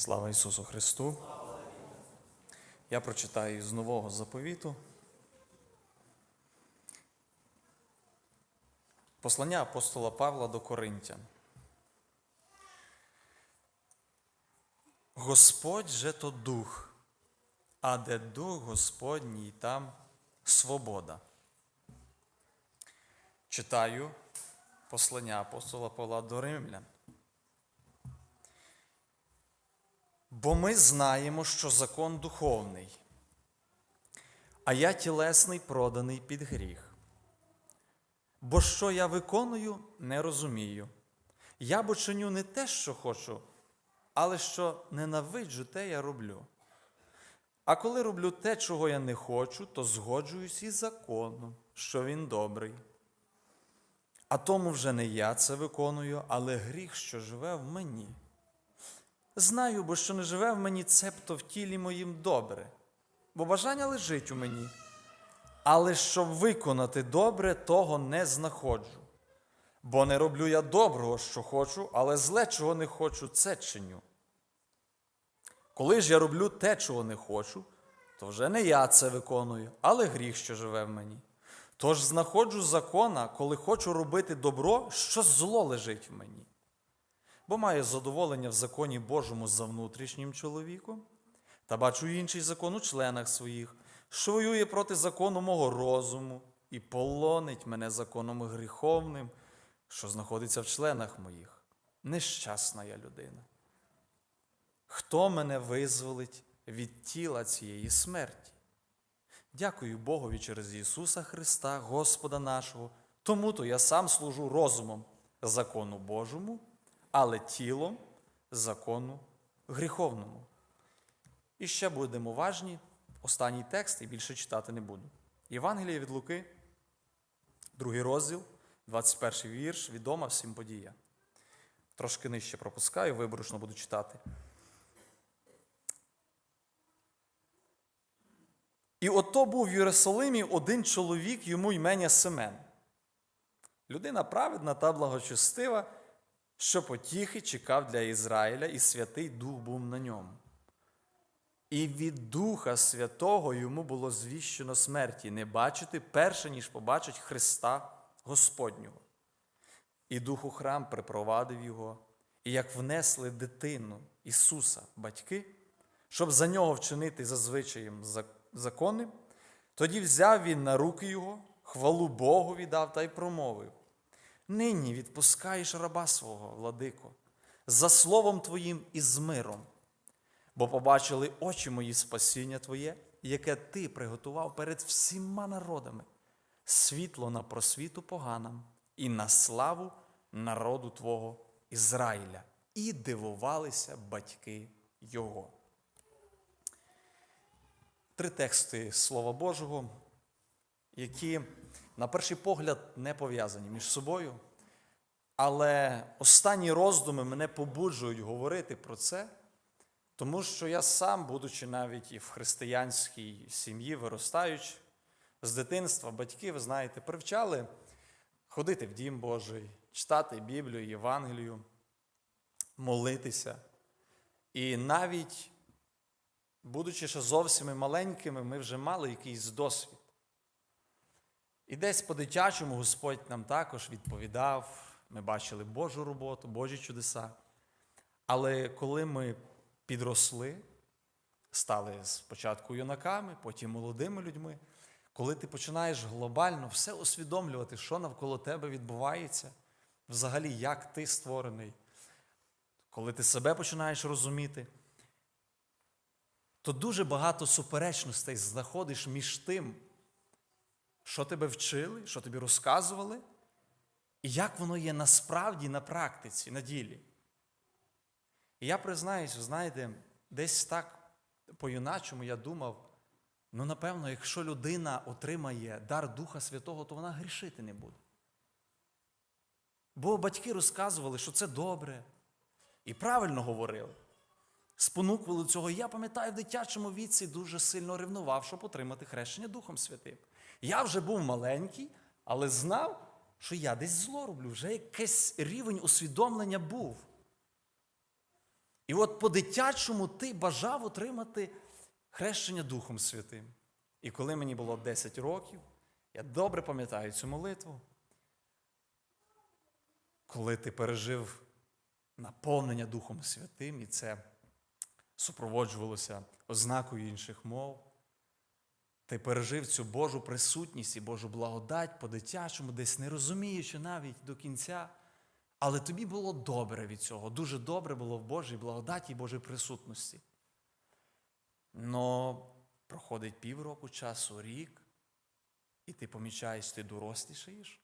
Слава Ісусу Христу! Я прочитаю з нового заповіту. Послання апостола Павла до Коринтян. Господь же то дух, а де дух Господній, там свобода. Читаю послання апостола Павла до Римлян. Бо ми знаємо, що закон духовний, а я тілесний проданий під гріх. Бо що я виконую, не розумію. Я бо чиню не те, що хочу, але що ненавиджу, те я роблю. А коли роблю те, чого я не хочу, то згоджуюсь із законом, що він добрий. А тому вже не я це виконую, але гріх, що живе в мені. Знаю, бо що не живе в мені цебто в тілі моїм добре, бо бажання лежить у мені. Але щоб виконати добре, того не знаходжу. Бо не роблю я доброго, що хочу, але зле, чого не хочу, це чиню. Коли ж я роблю те, чого не хочу, то вже не я це виконую, але гріх, що живе в мені. Тож знаходжу закона, коли хочу робити добро, що зло лежить в мені бо маю задоволення в законі Божому за внутрішнім чоловіком, та бачу інший закон у членах своїх, що воює проти закону мого розуму і полонить мене законом гріховним, що знаходиться в членах моїх. Нещасна я людина. Хто мене визволить від тіла цієї смерті? Дякую Богові через Ісуса Христа, Господа нашого, тому то я сам служу розумом закону Божому але тілом закону гріховному. І ще будемо уважні. Останній текст і більше читати не буду. Євангеліє від Луки, другий розділ, 21 вірш, відома всім подія. Трошки нижче пропускаю, виборочно буду читати. І ото був в Єрусалимі один чоловік, йому ймення Семен. Людина праведна та благочестива що потіхи чекав для Ізраїля, і Святий Дух був на ньому. І від Духа Святого йому було звіщено смерті не бачити перше, ніж побачить Христа Господнього. І Дух у храм припровадив його, і як внесли дитину Ісуса, батьки, щоб за нього вчинити за звичаєм законним, тоді взяв він на руки його, хвалу Богу віддав та й промовив. Нині відпускаєш раба свого, владико, за словом Твоїм і з миром, бо побачили очі мої спасіння Твоє, яке Ти приготував перед всіма народами, світло на просвіту поганам і на славу народу Твого Ізраїля, і дивувалися батьки Його. Три тексти Слова Божого, які на перший погляд, не пов'язані між собою. Але останні роздуми мене побуджують говорити про це, тому що я сам, будучи навіть і в християнській сім'ї, виростаючи, з дитинства батьки, ви знаєте, привчали ходити в Дім Божий, читати Біблію, Євангелію, молитися. І навіть, будучи ще зовсім маленькими, ми вже мали якийсь досвід. І десь по-дитячому Господь нам також відповідав, ми бачили Божу роботу, Божі чудеса. Але коли ми підросли, стали спочатку юнаками, потім молодими людьми, коли ти починаєш глобально все усвідомлювати, що навколо тебе відбувається, взагалі, як ти створений, коли ти себе починаєш розуміти, то дуже багато суперечностей знаходиш між тим що тебе вчили, що тобі розказували, і як воно є насправді на практиці, на ділі. І я признаюсь, знаєте, десь так по-юначому я думав, ну, напевно, якщо людина отримає дар Духа Святого, то вона грішити не буде. Бо батьки розказували, що це добре, і правильно говорили. Спонукували цього. Я пам'ятаю, в дитячому віці дуже сильно ревнував, щоб отримати хрещення Духом Святим. Я вже був маленький, але знав, що я десь зло роблю, вже якийсь рівень усвідомлення був. І от по-дитячому ти бажав отримати хрещення Духом Святим. І коли мені було 10 років, я добре пам'ятаю цю молитву, коли ти пережив наповнення Духом Святим, і це супроводжувалося ознакою інших мов. Ти пережив цю Божу присутність і Божу благодать по-дитячому, десь не розуміючи навіть до кінця. Але тобі було добре від цього. Дуже добре було в Божій благодаті і Божій присутності. Но проходить півроку часу, рік, і ти помічаєш, ти дорослішаєш,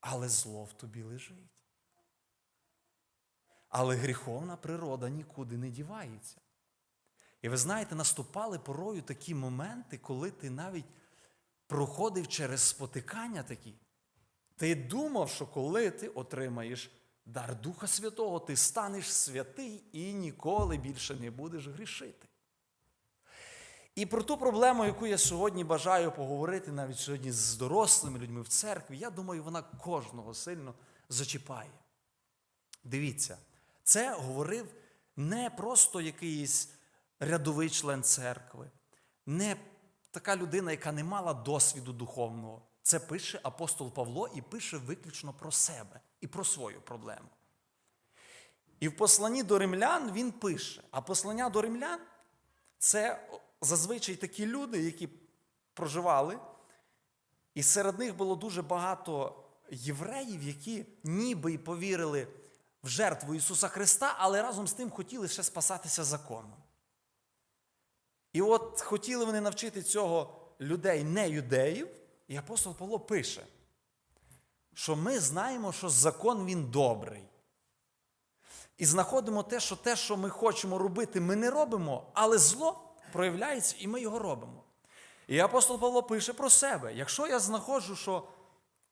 але зло в тобі лежить. Але гріховна природа нікуди не дівається. І ви знаєте, наступали порою такі моменти, коли ти навіть проходив через спотикання такі. Ти думав, що коли ти отримаєш дар Духа Святого, ти станеш святий і ніколи більше не будеш грішити. І про ту проблему, яку я сьогодні бажаю поговорити навіть сьогодні з дорослими людьми в церкві, я думаю, вона кожного сильно зачіпає. Дивіться, це говорив не просто якийсь рядовий член церкви, не така людина, яка не мала досвіду духовного. Це пише апостол Павло і пише виключно про себе і про свою проблему. І в посланні до римлян він пише: а послання до римлян це зазвичай такі люди, які проживали, і серед них було дуже багато євреїв, які ніби й повірили в жертву Ісуса Христа, але разом з тим хотіли ще спасатися законом. І от хотіли вони навчити цього людей, не юдеїв, і апостол Павло пише, що ми знаємо, що закон він добрий. І знаходимо те, що те, що ми хочемо робити, ми не робимо, але зло проявляється, і ми його робимо. І апостол Павло пише про себе: якщо я знаходжу, що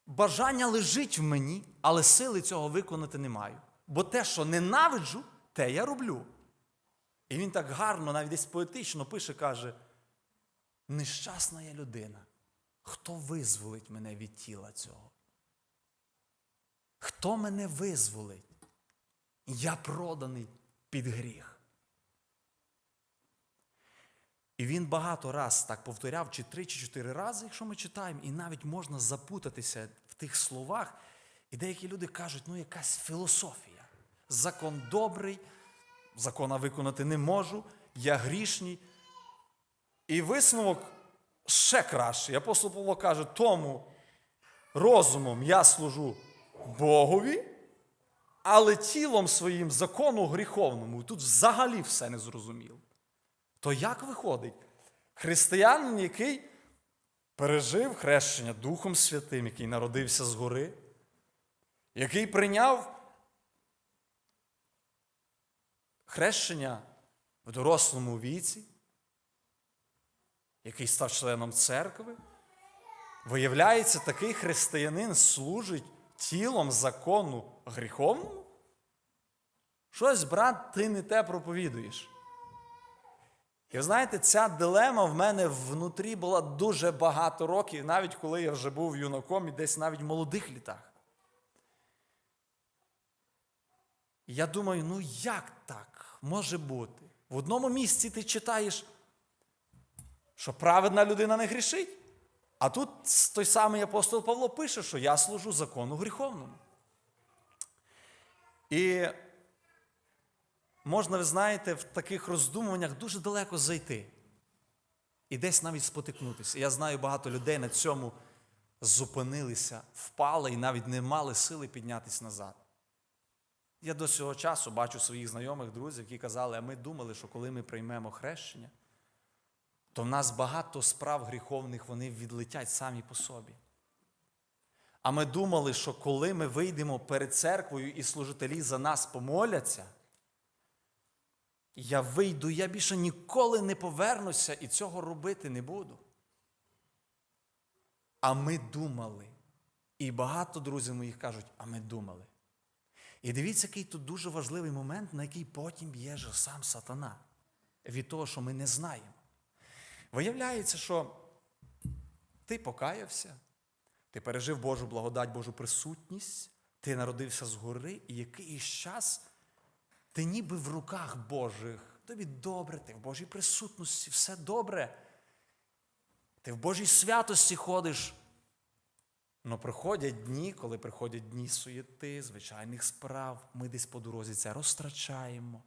бажання лежить в мені, але сили цього виконати не маю. Бо те, що ненавиджу, те я роблю. І він так гарно, навіть десь поетично пише, каже: нещасна я людина. Хто визволить мене від тіла цього? Хто мене визволить? Я проданий під гріх. І він багато раз так повторяв, чи три, чи чотири рази, якщо ми читаємо, і навіть можна запутатися в тих словах. І деякі люди кажуть, ну якась філософія. Закон добрий, закона виконати не можу, я грішний. І висновок ще кращий. Апостол Павло каже, тому розумом я служу Богові, але тілом своїм закону гріховному. Тут взагалі все не зрозуміло. То як виходить? Християнин, який пережив хрещення Духом Святим, який народився згори, який прийняв хрещення в дорослому віці, який став членом церкви, виявляється, такий християнин служить тілом закону гріховному? Щось, брат, ти не те проповідуєш. І ви знаєте, ця дилема в мене внутрі була дуже багато років, навіть коли я вже був юнаком і десь навіть в молодих літах. І я думаю, ну як так може бути? В одному місці ти читаєш, що праведна людина не грішить, а тут той самий апостол Павло пише, що я служу закону гріховному. І можна, ви знаєте, в таких роздумуваннях дуже далеко зайти. І десь навіть спотикнутися. Я знаю, багато людей на цьому зупинилися, впали і навіть не мали сили піднятися назад. Я до цього часу бачу своїх знайомих друзів, які казали, а ми думали, що коли ми приймемо хрещення, то в нас багато справ гріховних вони відлетять самі по собі. А ми думали, що коли ми вийдемо перед церквою і служителі за нас помоляться, я вийду, я більше ніколи не повернуся і цього робити не буду. А ми думали. І багато друзів моїх кажуть, а ми думали. І дивіться, який тут дуже важливий момент, на який потім б'є же сам сатана від того, що ми не знаємо. Виявляється, що ти покаявся, ти пережив Божу благодать, Божу присутність, ти народився згори, і якийсь час Ти ніби в руках Божих. Тобі добре, ти в Божій присутності, все добре. Ти в Божій святості ходиш. Но приходять дні, коли приходять дні суєти, звичайних справ, ми десь по дорозі це розтрачаємо,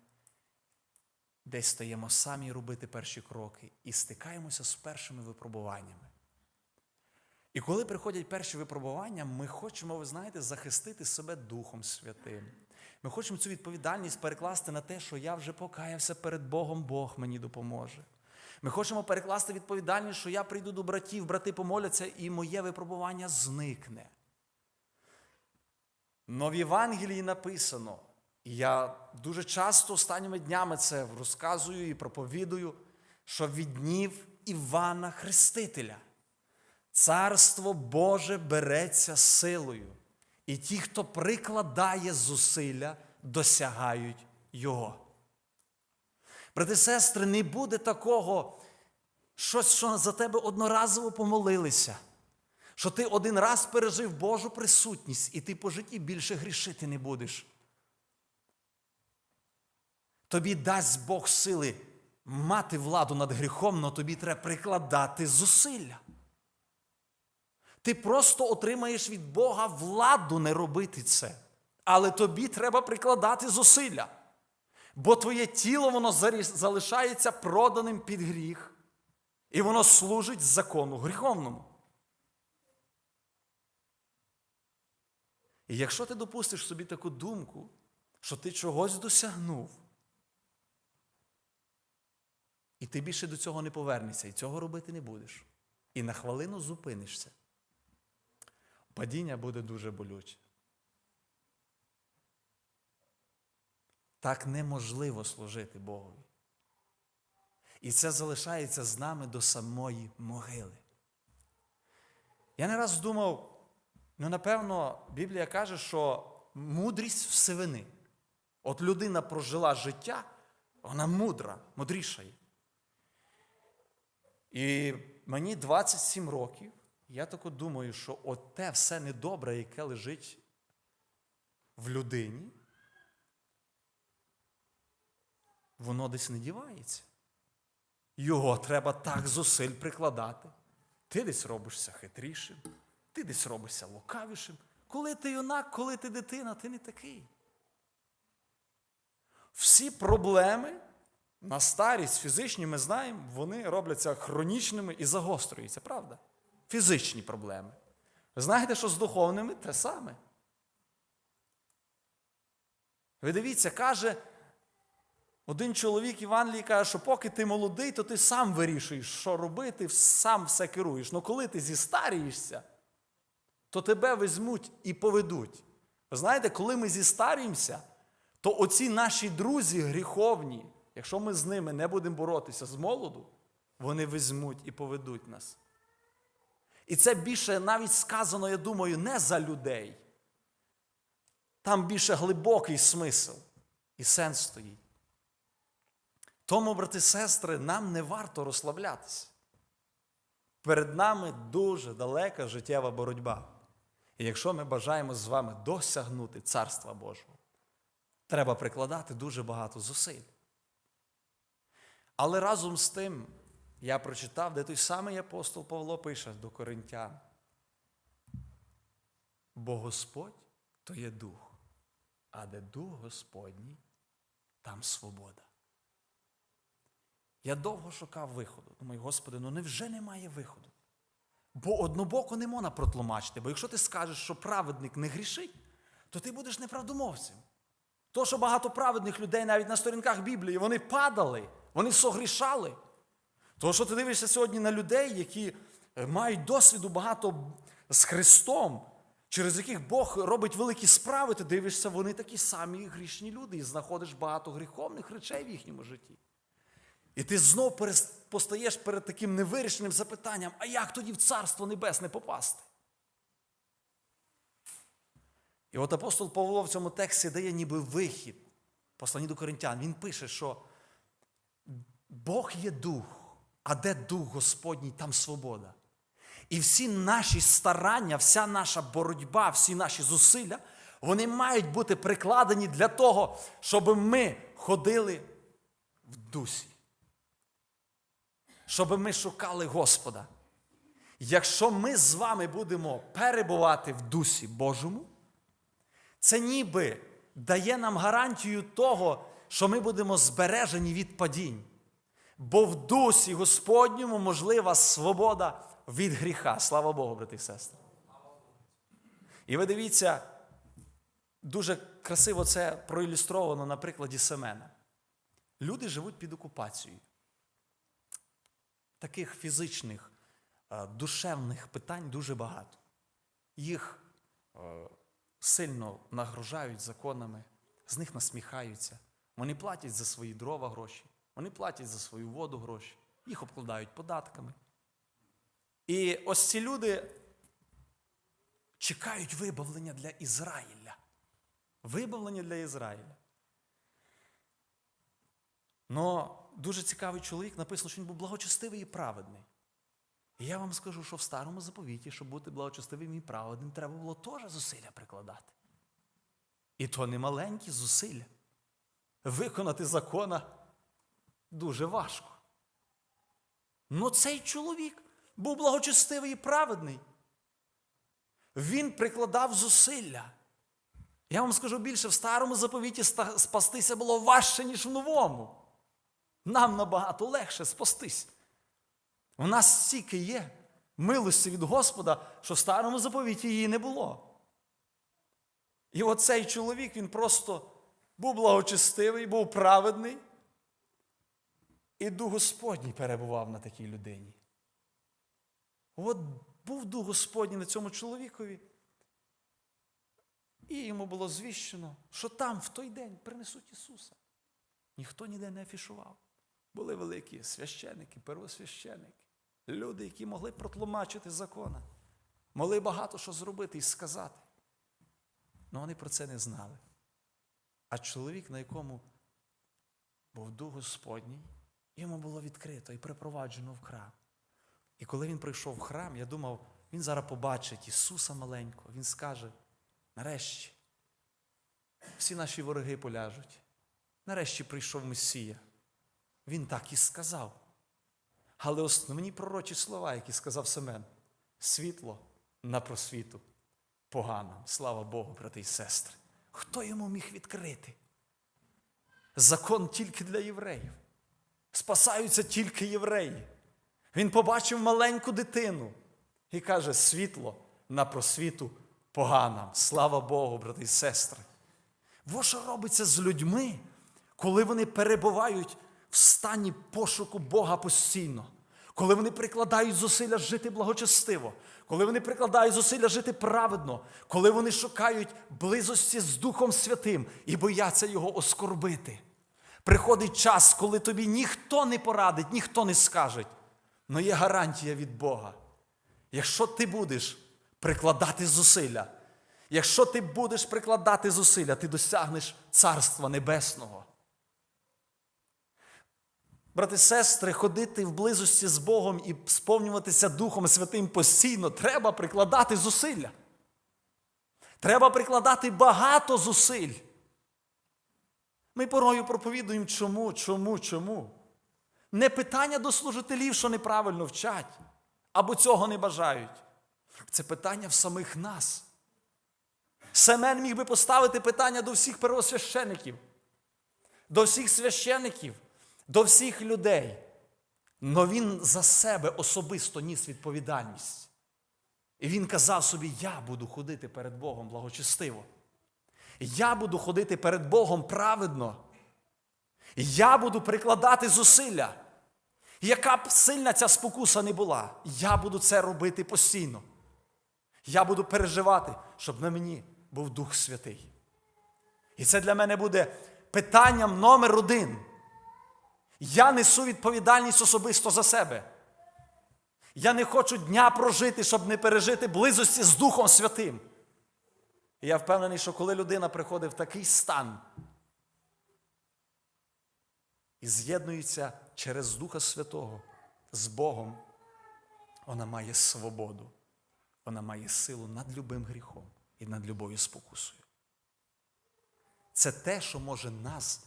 десь стаємо самі робити перші кроки і стикаємося з першими випробуваннями. І коли приходять перші випробування, ми хочемо, ви знаєте, захистити себе Духом Святим. Ми хочемо цю відповідальність перекласти на те, що я вже покаявся перед Богом, Бог мені допоможе. Ми хочемо перекласти відповідальність, що я прийду до братів, брати помоляться, і моє випробування зникне. Но в Євангелії написано, і я дуже часто останніми днями це розказую і проповідую, що від днів Івана Хрестителя Царство Боже береться силою, і ті, хто прикладає зусилля, досягають Його. Брати сестри, не буде такого, щось, що за тебе одноразово помолилися, що ти один раз пережив Божу присутність, і ти по житті більше грішити не будеш. Тобі дасть Бог сили мати владу над гріхом, але тобі треба прикладати зусилля. Ти просто отримаєш від Бога владу не робити це. Але тобі треба прикладати зусилля. Бо твоє тіло воно залишається проданим під гріх, і воно служить закону гріховному. І якщо ти допустиш собі таку думку, що ти чогось досягнув, і ти більше до цього не повернешся, і цього робити не будеш, і на хвилину зупинишся, падіння буде дуже болюче. Так неможливо служити Богові. І це залишається з нами до самої могили. Я не раз думав, ну, напевно, Біблія каже, що мудрість в сивини. От людина прожила життя, вона мудра, мудріша. є. І мені 27 років, я тако думаю, що от те все недобре, яке лежить в людині, воно десь не дівається. Його треба так зусиль прикладати. Ти десь робишся хитрішим, ти десь робишся лукавішим. Коли ти юнак, коли ти дитина, ти не такий. Всі проблеми на старість фізичні, ми знаємо, вони робляться хронічними і загострюються, правда? Фізичні проблеми. Ви знаєте, що з духовними те саме. Ви дивіться, каже, один чоловік Іван каже, що поки ти молодий, то ти сам вирішуєш, що робити, сам все керуєш. Ну коли ти зістарієшся, то тебе візьмуть і поведуть. Ви знаєте, коли ми зістаріємося, то оці наші друзі гріховні, якщо ми з ними не будемо боротися з молоду, вони візьмуть і поведуть нас. І це більше навіть сказано, я думаю, не за людей. Там більше глибокий смисл і сенс стоїть. Тому, брати і сестри, нам не варто розслаблятися. Перед нами дуже далека життєва боротьба. І якщо ми бажаємо з вами досягнути Царства Божого, треба прикладати дуже багато зусиль. Але разом з тим я прочитав, де той самий апостол Павло пише до Коринтян. Бо Господь то є дух, а де дух Господній, там свобода. Я довго шукав виходу. Думаю, Господи, ну невже немає виходу? Бо однобоко не можна протлумачити. Бо якщо ти скажеш, що праведник не грішить, то ти будеш неправдомовцем. То, що багато праведних людей навіть на сторінках Біблії, вони падали, вони согрішали. То, що ти дивишся сьогодні на людей, які мають досвіду багато з Христом, через яких Бог робить великі справи, ти дивишся, вони такі самі грішні люди і знаходиш багато гріховних речей в їхньому житті. І ти знов постаєш перед таким невирішеним запитанням, а як тоді в Царство Небесне попасти? І от апостол Павло в цьому тексті дає ніби вихід, послані до коринтян. Він пише, що Бог є дух, а де дух Господній, там свобода. І всі наші старання, вся наша боротьба, всі наші зусилля, вони мають бути прикладені для того, щоб ми ходили в дусі. Щоб ми шукали Господа. Якщо ми з вами будемо перебувати в дусі Божому, це ніби дає нам гарантію того, що ми будемо збережені від падінь. Бо в дусі Господньому можлива свобода від гріха. Слава Богу, брати і сестри. І ви дивіться, дуже красиво це проілюстровано на прикладі Семена. Люди живуть під окупацією. Таких фізичних, е, душевних питань дуже багато. Їх е, сильно нагружають законами, з них насміхаються. Вони платять за свої дрова гроші, вони платять за свою воду гроші, їх обкладають податками. І ось ці люди чекають вибавлення для Ізраїля. Вибавлення для Ізраїля. Но дуже цікавий чоловік написано, що він був благочестивий і праведний. І я вам скажу, що в старому заповіті, щоб бути благочестивим і праведним, треба було теж зусилля прикладати. І то не маленькі зусилля. Виконати закона дуже важко. Ну цей чоловік був благочестивий і праведний. Він прикладав зусилля. Я вам скажу більше, в старому заповіті спастися було важче, ніж в новому. Нам набагато легше спастись. У нас стільки є милості від Господа, що в старому заповіті її не було. І оцей чоловік, він просто був благочестивий, був праведний. І дух Господній перебував на такій людині. От був дух Господній на цьому чоловікові. І йому було звіщено, що там в той день принесуть Ісуса. Ніхто ніде не афішував. Були великі священики, первосвященики, люди, які могли протлумачити закона, могли багато що зробити і сказати. Але вони про це не знали. А чоловік, на якому був дух Господній, йому було відкрито і припроваджено в храм. І коли він прийшов в храм, я думав, він зараз побачить Ісуса маленького, він скаже, нарешті, всі наші вороги поляжуть. Нарешті прийшов Месія. Він так і сказав. Але основні пророчі слова, які сказав Семен, світло на просвіту поганам. Слава Богу, брати і сестри. Хто йому міг відкрити? Закон тільки для євреїв. Спасаються тільки євреї. Він побачив маленьку дитину і каже: світло на просвіту поганам. Слава Богу, брати і сестри. Во що робиться з людьми, коли вони перебувають в стані пошуку Бога постійно, коли вони прикладають зусилля жити благочестиво, коли вони прикладають зусилля жити праведно, коли вони шукають близості з Духом Святим і бояться Його оскорбити. Приходить час, коли тобі ніхто не порадить, ніхто не скаже. Але є гарантія від Бога. Якщо ти будеш прикладати зусилля, якщо ти будеш прикладати зусилля, ти досягнеш Царства Небесного. Брати, сестри, ходити в близості з Богом і сповнюватися Духом Святим постійно, треба прикладати зусилля. Треба прикладати багато зусиль. Ми порою проповідуємо чому, чому, чому. Не питання до служителів, що неправильно вчать, або цього не бажають. Це питання в самих нас. Семен міг би поставити питання до всіх первосвящеників, до всіх священиків, до всіх людей. Но він за себе особисто ніс відповідальність. І він казав собі: я буду ходити перед Богом благочестиво. Я буду ходити перед Богом праведно. Я буду прикладати зусилля. Яка б сильна ця спокуса не була, я буду це робити постійно. Я буду переживати, щоб на мені був Дух Святий. І це для мене буде питанням номер один. Я несу відповідальність особисто за себе. Я не хочу дня прожити, щоб не пережити близості з Духом Святим. І я впевнений, що коли людина приходить в такий стан і з'єднується через Духа Святого з Богом, вона має свободу, вона має силу над любим гріхом і над любою спокусою. це те, що може нас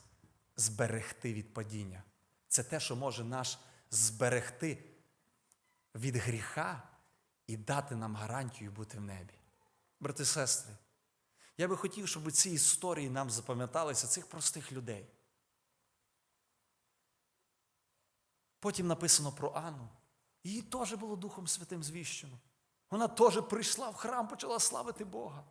зберегти від падіння. Це те, що може нас зберегти від гріха і дати нам гарантію бути в небі. Брати і сестри, я би хотів, щоб ці історії нам запам'яталися цих простих людей. Потім написано про Анну. Її теж було Духом Святим звіщено. Вона теж прийшла в храм, почала славити Бога.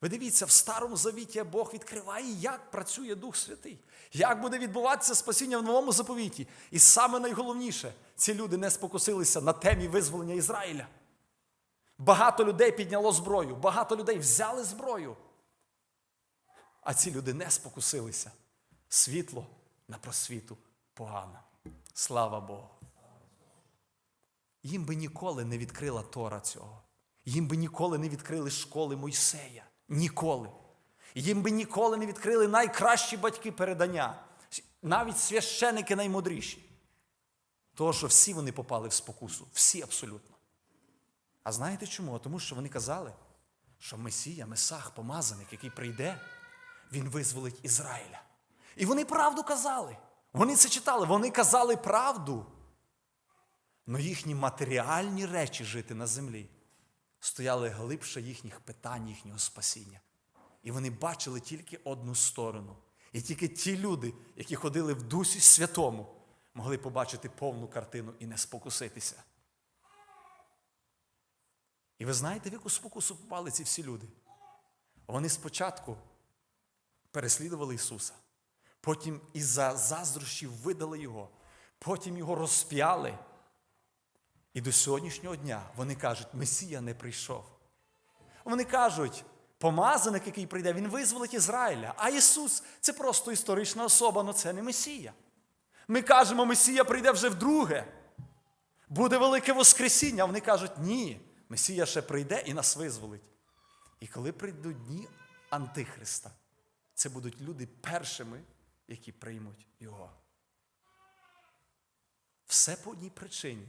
Ви дивіться, в Старому Завіті Бог відкриває, як працює Дух Святий, як буде відбуватися спасіння в новому заповіті. І саме найголовніше, ці люди не спокусилися на темі визволення Ізраїля. Багато людей підняло зброю, багато людей взяли зброю. А ці люди не спокусилися. Світло на просвіту погано. Слава Богу. Їм би ніколи не відкрила Тора цього. Їм би ніколи не відкрили школи Мойсея. Ніколи. Їм би ніколи не відкрили найкращі батьки передання, навіть священики наймудріші. Того, що всі вони попали в спокусу, всі абсолютно. А знаєте чому? Тому що вони казали, що Месія, Месах, помазаник, який прийде, він визволить Ізраїля. І вони правду казали. Вони це читали, вони казали правду. Но їхні матеріальні речі жити на землі стояли глибше їхніх питань, їхнього спасіння. І вони бачили тільки одну сторону. І тільки ті люди, які ходили в Дусі Святому, могли побачити повну картину і не спокуситися. І ви знаєте, в яку спокусу попали ці всі люди? Вони спочатку переслідували Ісуса, потім із-за заздрощів видали Його, потім його розп'яли. І до сьогоднішнього дня вони кажуть, Месія не прийшов. Вони кажуть, помазаник, який прийде, він визволить Ізраїля. А Ісус це просто історична особа, але це не Месія. Ми кажемо, Месія прийде вже вдруге. Буде велике Воскресіння. Вони кажуть, ні, Месія ще прийде і нас визволить. І коли прийдуть дні Антихриста, це будуть люди першими, які приймуть Його. Все по одній причині.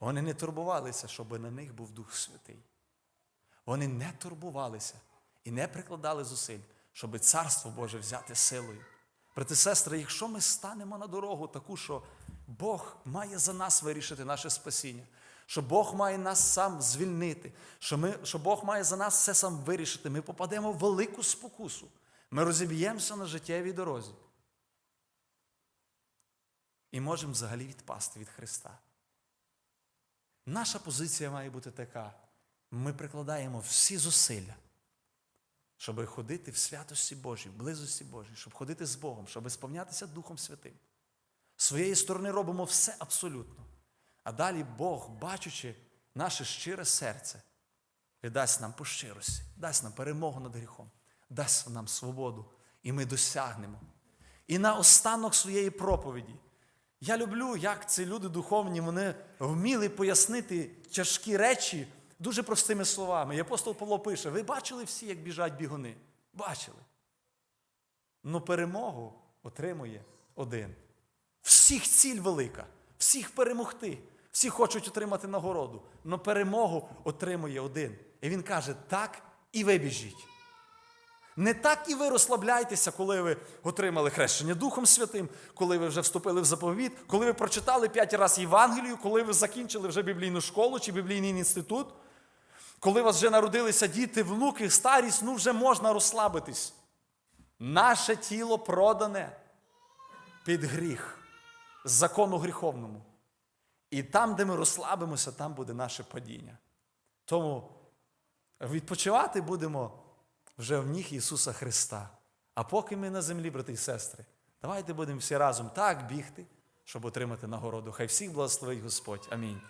Вони не турбувалися, щоб на них був Дух Святий. Вони не турбувалися і не прикладали зусиль, щоб Царство Боже взяти силою. Брати сестри, якщо ми станемо на дорогу таку, що Бог має за нас вирішити наше спасіння, що Бог має нас сам звільнити, що, ми, що Бог має за нас все сам вирішити, ми попадемо в велику спокусу. Ми розіб'ємося на життєвій дорозі. І можемо взагалі відпасти від Христа. Наша позиція має бути така. Ми прикладаємо всі зусилля, щоб ходити в святості Божій, в близості Божій, щоб ходити з Богом, щоб сповнятися Духом Святим. З своєї сторони робимо все абсолютно. А далі Бог, бачучи наше щире серце, віддасть нам по щирості, дасть нам перемогу над гріхом, дасть нам свободу, і ми досягнемо. І на останок своєї проповіді. Я люблю, як ці люди духовні вони вміли пояснити тяжкі речі дуже простими словами. І апостол Павло пише: ви бачили всі, як біжать бігуни? Бачили. Ну перемогу отримує один. Всіх ціль велика, всіх перемогти, всі хочуть отримати нагороду. Но перемогу отримує один. І він каже: так і ви біжіть. Не так і ви розслабляйтеся, коли ви отримали хрещення Духом Святим, коли ви вже вступили в заповіт, коли ви прочитали п'ять разів Євангелію, коли ви закінчили вже біблійну школу чи біблійний інститут, коли у вас вже народилися діти, внуки, старість, ну вже можна розслабитись. Наше тіло продане під гріх, закону гріховному. І там, де ми розслабимося, там буде наше падіння. Тому відпочивати будемо вже в ніг Ісуса Христа. А поки ми на землі, брати і сестри, давайте будемо всі разом так бігти, щоб отримати нагороду. Хай всіх благословить Господь. Амінь.